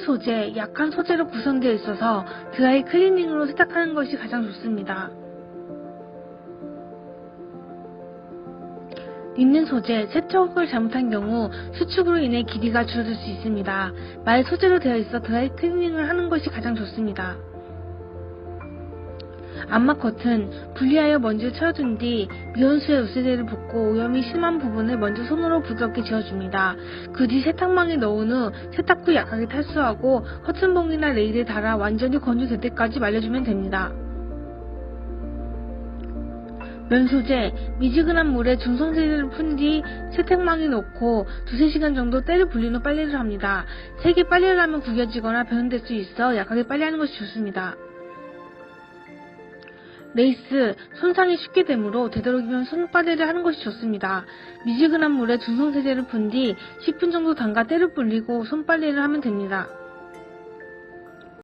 소재, 약한 소재로 구성되어 있어서 드라이 클리닝으로 세탁하는 것이 가장 좋습니다. 린넨 소재, 세척을 잘못한 경우 수축으로 인해 길이가 줄어들 수 있습니다. 말 소재로 되어 있어 드라이 클리닝을 하는 것이 가장 좋습니다. 암막 커튼, 분리하여 먼지를 채워준 뒤 미온수의 우세대를 붓고 오염이 심한 부분을 먼저 손으로 부드럽게 지워줍니다. 그 뒤 세탁망에 넣은 후 세탁 후 약하게 탈수하고 커튼봉이나 레일에 달아 완전히 건조될 때까지 말려주면 됩니다. 면 소재, 미지근한 물에 중성세제를 푼 뒤 세탁망에 넣고 두세 시간 정도 때를 불린 후 빨래를 합니다. 세게 빨래를 하면 구겨지거나 변형될 수 있어 약하게 빨래하는 것이 좋습니다. 레이스, 손상이 쉽게 되므로 되도록이면 손빨래를 하는 것이 좋습니다. 미지근한 물에 중성세제를 푼 뒤 10분 정도 담가 때를 불리고 손빨래를 하면 됩니다.